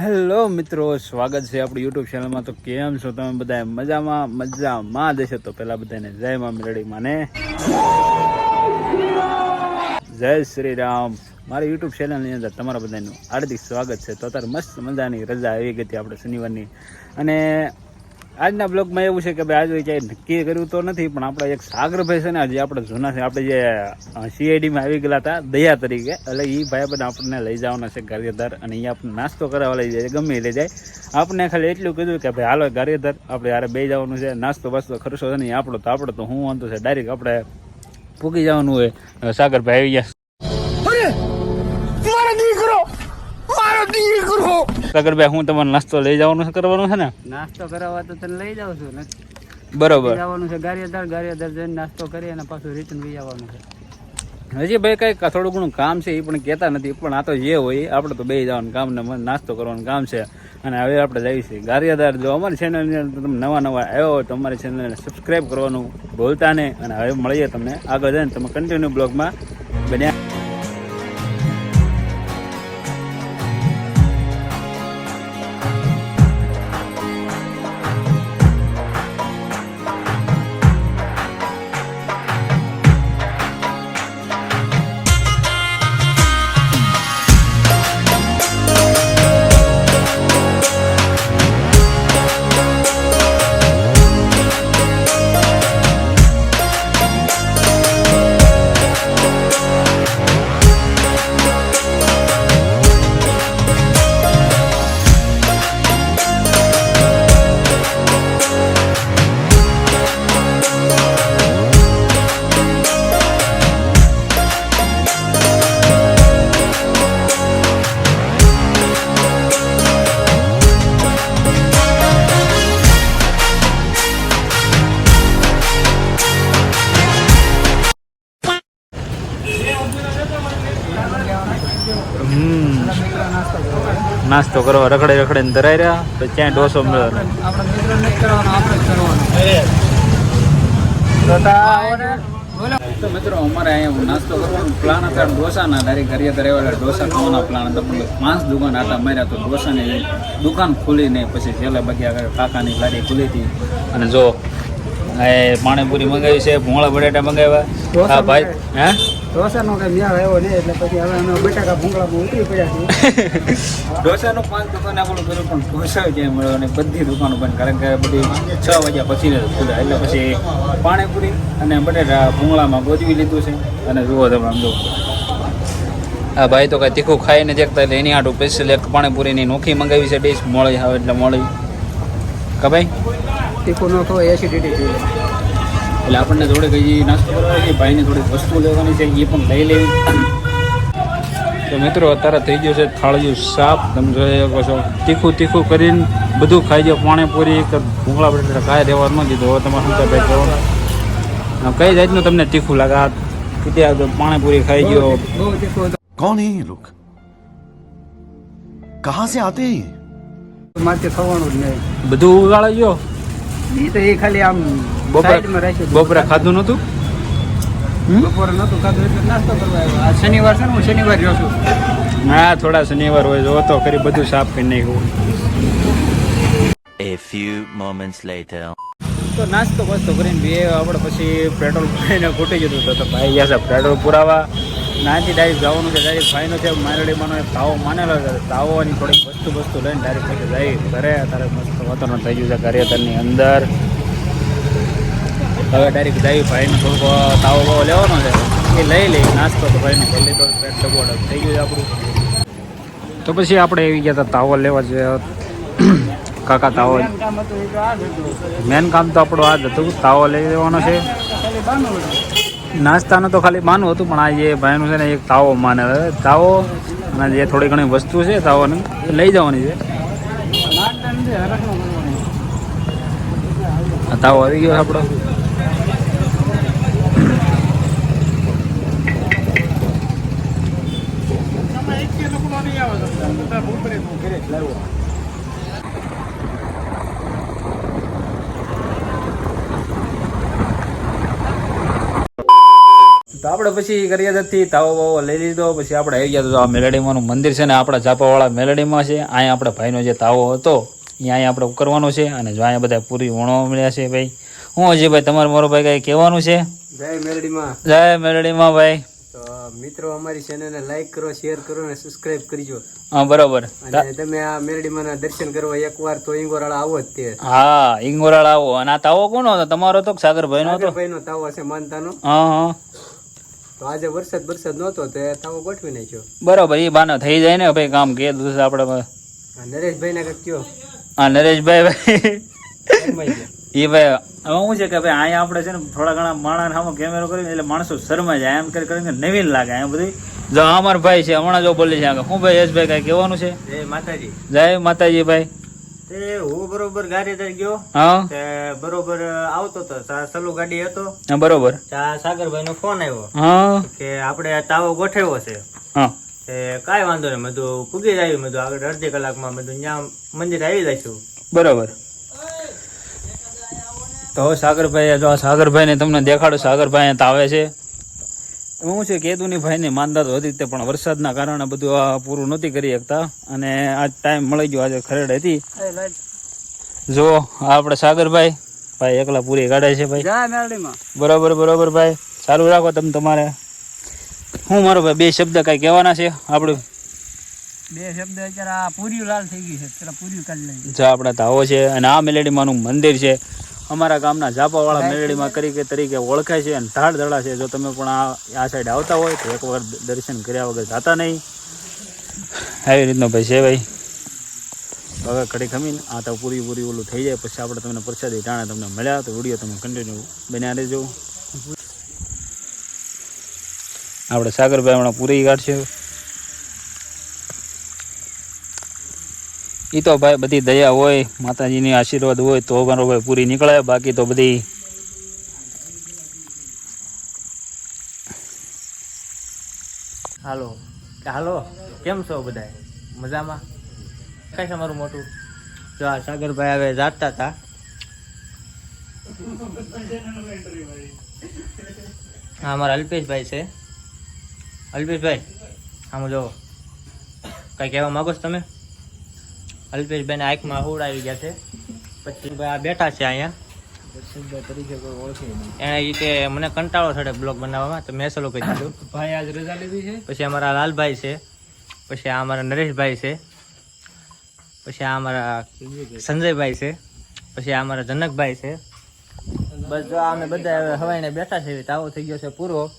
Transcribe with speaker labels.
Speaker 1: Hello મિત્રો, સ્વાગત છે આપણી યુટ્યુબ ચેનલમાં તો કેમ છો તમે બધા મજામાં? મજામાં દેશો તો પહેલાં બધાને જય મા મેરડી માને. જય શ્રી રામ. મારી યુટ્યુબ ચેનલની અંદર તમારા બધાનું હાર્દિક સ્વાગત છે. તો અત્યારે મસ્ત મજાની રજા આવી ગઈ હતી આપણે શનિવારની. અને આજના બ્લોગમાં એવું છે કે ભાઈ, આજે ક્યાંય નક્કી કર્યું તો નથી, પણ આપણે એક સાગરભાઈ છે ને, આજે આપણે જૂના છે. આપણે જે સીઆઈડીમાં આવી ગયેલા હતા, દયા તરીકે. એટલે એ ભાઈ બધા આપણને લઈ જવાના છે ગારિયાધાર અને અહીંયા આપણે નાસ્તો કરાવવા લઈ જાય, ગમે એ લઈ જાય. આપણે ખાલી એટલું કીધું કે ભાઈ, હાલો ગારિયાધાર, આપણે યારે બે જવાનું છે, નાસ્તો બાસ્તો ખર્ચો છે નહીં આપણો તો આપણો, તો હું વાંધો છે, ડાયરેક્ટ આપણે પૂકી જવાનું હોય સાગરભાઈ આવી ગયા. સાગરભાઈ હું તમારો નાસ્તો લઈ જવાનું છે કરવાનું છે ને?
Speaker 2: નાસ્તો કરાવવા તો તને લઈ જાઉં છું ને
Speaker 1: બરોબર.
Speaker 2: જવાનું છે ગારિયાદાર ગારિયાદાર જઈને નાસ્તો કરી અને પાછું રિટર્ન લઈ આવવાનું છે.
Speaker 1: હજી ભાઈ કઈ થોડું ઘણું કામ છે એ પણ કહેતા નથી પણ આ તો જે હોય આપણે તો બે જવાનું કામ ને નાસ્તો કરવાનું કામ છે. અને હવે આપણે જઈએ છીએ. ગારિયાદાર જો અમારી ચેનલની તમે નવા નવા આવ્યો હોય તો અમારી ચેનલને સબસ્ક્રાઈબ કરવાનું ભૂલતા નહીં. અને હવે મળીએ તમને આગળ જઈને. તમે કન્ટિન્યુ બ્લોગમાં બન્યા નાસ્તો કરવા રખડે રખડે ને રહ્યા, તો ક્યાંય ડોસો મળ્યો
Speaker 2: મિત્રો,
Speaker 1: અમારે અહીંયા નાસ્તો કરવાનો પ્લાન હતા. ડોસાના ધારી ઘરે ઘરે વાળા ડોસા ખાવાના પ્લાન હતા, પણ પાંચ દુકાન આટા માર્યા તો ડોસાની દુકાન ખુલી નહીં પછી છેલ્લે બાકી આગળ કાકાની ગાડી ખુલી હતી. અને જો એ પાણીપુરી મંગાવી છે ભૂંગળા બટેટા મંગાવ્યા. હા ભાઈ હે?
Speaker 2: ઢોસાનો કઈ મ્યાર આવ્યો નહીં એટલે પછી હવે અમે બટાકા ભૂંગળામાં ઉતરી પડ્યા છીએ.
Speaker 1: ઢોસાનું પાંચ દુકાન આપણું કર્યું પણ ઢોસા ક્યાંય મળ્યો અને બધી દુકાનો બંધ કારણ કે બધી છ વાગ્યા પછી એટલે પછી પાણીપુરી અને બટેટા ભૂંગળામાં ગોજવી લીધું છે અને જુઓ તમે આમ જુઓ. આ ભાઈ તો કાંઈ તીખું ખાઈને દેખતા એટલે એની આટું સ્પેશિયલ એક પાણીપુરીની નોખી મંગાવી છે ડીશ મળી આવે એટલે મળી. કે ભાઈ?
Speaker 2: તીખો નોખો એસિડિટી જોઈએ
Speaker 1: એટલે આપણને થોડે કઈ નાસ્તો કરવા કે ભાઈને થોડીક વસ્તુ લેવાની છે એ પણ લઈ લેવી. તો મિત્રો અત્યારે થઈ ગયું છે થાળિયું સાપ તમે જોઈ શકો છો તીખું તીખું કરીને બધું ખાઈ જાય પાણીપુરી કે ભૂંગળા બટેટા ખાઈ રહેવા ન દીધું હવે તમે શું ભાઈ કહો. કઈ જાતનું તમને તીખું લાગે? આ કીધે પાણીપુરી ખાઈ ગયો.
Speaker 3: કોણ હે લોક કહા સે
Speaker 2: આતે માથે ખવાનું જ નહીં.
Speaker 1: બધું ઉગાડી ગયો?
Speaker 2: એ તો એ ખાલી આમ
Speaker 1: બપોરે બપોરે ખાધું નહોતું?
Speaker 2: બપોરે નહોતું ખાધું એટલે નાસ્તો કરવા આવ્યો. આ શનિવાર છે ને હું શનિવાર રહ્યો છું.
Speaker 1: હા થોડા શનિવાર હોય જો તો કરી બધું સાફ કરી નાખ્યું.
Speaker 4: A few moments later.
Speaker 1: તો નાસ્તો બસ્તો કરીને બે આપણે પછી પેટ્રોલ ભરીને ખૂટી જતું હતું. તો ભાઈ ગયા છે પેટ્રોલ પુરાવા. નાથી ડાયરેક્ટ જવાનું છે. ડાયરેક્ટ ભાઈનો છે. મારડીમાંનો એક તાવો માનેલો છે. તાવોની થોડીક વસ્તુ વસ્તુ લઈને ડાયરેક્ટ પછી જઈ ઘરે. તારે મસ્ત વાતાવરણ થઈ ગયું છે કાર્યતરની અંદર. હવે ડાયરેક્ટ જઈ ભાઈને થોડુંક તાવો બાવો લેવાનો છે. એ લઈ લઈ નાસ્તો તો ભાઈને પહેલી તો પેટ ડબોડ થઈ ગયું છે આપણું. તો પછી આપણે એવી ગયા હતા તાવો લેવા છે કાકા તાવો. મેન કામ તો આપણું આ જ હતું. તાવો લઈ લેવાનો છે. નાસ્તાનું તો ખાલી બાનું હતું, પણ આ જે ભાઈનું છે ને, એક તાવો માને તાવો, અને જે થોડી ઘણી વસ્તુ છે, તાવોની લઈ જવાની છે.
Speaker 2: નાસ્તા નથી હરખનો કરવાનો
Speaker 1: આ તાવો આવી ગયો છે આપણો. તો આપણે પછી કરિયાદતથી તાવો બાવો લઈ લીધો પછી આપણે આવી ગયા તો આ મેલડીમાંનું મંદિર છે ને આપણા જાપાવાળા મેલડીમાં છે. અહીંયા આપણે ભાઈનો જે તાવો હતો અહીંયા અહીંયા આપણે ઉકરવાનો છે અને જો અહીંયા બધા પૂરી વણવા મળ્યા છે ભાઈ. હું હજી ભાઈ તમારે મારો ભાઈ કઈ કહેવાનું છે?
Speaker 2: જય મેરડીમાં
Speaker 1: જય મેલડીમાં ભાઈ.
Speaker 2: તો મિત્રો અમારી ચેનલને લાઈક કરો શેર કરો અને સબસ્ક્રાઇબ કરજો.
Speaker 1: હા બરોબર.
Speaker 2: અને તમે આ મેરડીમાં દર્શન કરવા એકવાર તો ઇંગોરાળા આવો જ તે.
Speaker 1: હા ઇંગોરાળ આવો. અને આ તાવો કોનો હતો? તમારો તો સાગરભાઈનો હતો?
Speaker 2: ભાઈનો તાવો છે માનતાનો.
Speaker 1: હા હા.
Speaker 2: તો આજે વરસાદ વરસાદ નહોતો તો તાવો ગોઠવી નાખ્યો.
Speaker 1: બરોબર એ બાનો થઈ જાય ને ભાઈ કામ કે દૂધ આપણે
Speaker 2: નરેશભાઈ ને કયો.
Speaker 1: હા નરેશભાઈ ભાઈ. એ ભાઈ હવે શું છે કે ભાઈ અહીંયા આપણે છે ને થોડા ઘણા માણસ સામે કેમેરો કરીને એટલે માણસો શરમા જાય. એમ કરી કરીને નવીન લાગે એમ બધી જો અમાર ભાઈ છે હમણાં જો બોલે છે શું ભાઈ યશભાઈ કાંઈ કહેવાનું છે?
Speaker 2: જય માતાજી.
Speaker 1: જય માતાજી ભાઈ.
Speaker 2: તે હું બરોબર ગાડી ગયો.
Speaker 1: હા.
Speaker 2: તે બરોબર આવતો તો સલુ ગાડી હતો.
Speaker 1: હા બરોબર.
Speaker 2: સાગરભાઈ નો ફોન આવ્યો.
Speaker 1: હા.
Speaker 2: કે આપણે તાવો ગોઠવ્યો છે.
Speaker 1: હા.
Speaker 2: તે કાંઈ વાંધો નહીં બધું પૂગી જાય બધું આગળ અડધી કલાકમાં મેં કીધું ત્યાં મંદિર આવી જઈશું.
Speaker 1: બરોબર. તો સાગરભાઈ જો સાગરભાઈને તમને દેખાડો સાગરભાઈ તાવે છે. શું છે કેતુની ભાઈને માનતા તો હતી તે પણ વરસાદના કારણે બધું આ પૂરું નહોતી કરી શકતા. અને આજ ટાઈમ મળી ગયો આજે ખરેડ હતી. જો આપણે સાગરભાઈ ભાઈ એકલા પૂરી કાઢે છે ભાઈ. બરોબર બરોબર ભાઈ. ચાલુ રાખો તમે તમારે. હું મારો ભાઈ બે શબ્દ કાંઈ કહેવાના છે? આપણે
Speaker 2: બે શબ્દ અત્યારે આ પૂરી લાલ થઈ ગઈ છે પૂરી કાઢી લઈ
Speaker 1: જે આપણા તાવો છે અને આ મેલેડીમાંનું મંદિર છે. અમારા ગામના ઝાપાવાળા મેળડીમાં કરી તરીકે ઓળખાય છે અને ધાડ ધડા છે. જો તમે પણ આ આ સાઈડ આવતા હોય તો એકવાર દર્શન કર્યા વગર જાતા નહીં. આવી રીતનો ભાઈ છે ભાઈ. હવે કડી ખમીને આ તો પૂરી પૂરી ઓલું થઈ જાય. પછી આપણે તમને પ્રસાદી ટાણે તમને મળ્યા તો વીડિયો તમે કન્ટિન્યુ બન્યા રહેજો. આપણે સાગરભાઈ હમણાં પૂરી કાઢશે. એ તો ભાઈ બધી દયા હોય, માતાજીની આશીર્વાદ હોય, તો મારો ભાઈ પૂરી નીકળે, બાકી તો બધી
Speaker 2: હાલો. હાલો, કેમ છો બધા મજામાં? કઈ છે મારું મોટું? જો આ સાગરભાઈ હવે જાતા હતા. હા, અમારા અલ્પેશભાઈ છે. અલ્પેશભાઈ, આમ જો. કઈ કહેવા માગો છો તમે? અલ્પેશભાઈને આંખમાં હુડ આવી ગયા છે. પછી આ બેઠા છે અહીંયા. એને ઈ કે મને કંટાળો થડે બ્લોગ બનાવવામાં તો મેં સલો કહી દીધું.
Speaker 1: ભાઈ આજ રજા લીધી છે?
Speaker 2: પછી અમારા લાલભાઈ છે. પછી આ અમારા નરેશભાઈ છે. પછી આ અમારા સંજયભાઈ છે. પછી આ અમારા જનકભાઈ છે. બસ જો અમે બધા હવે હવાઈને બેઠા છે તાવો થઈ ગયો છે પૂરો.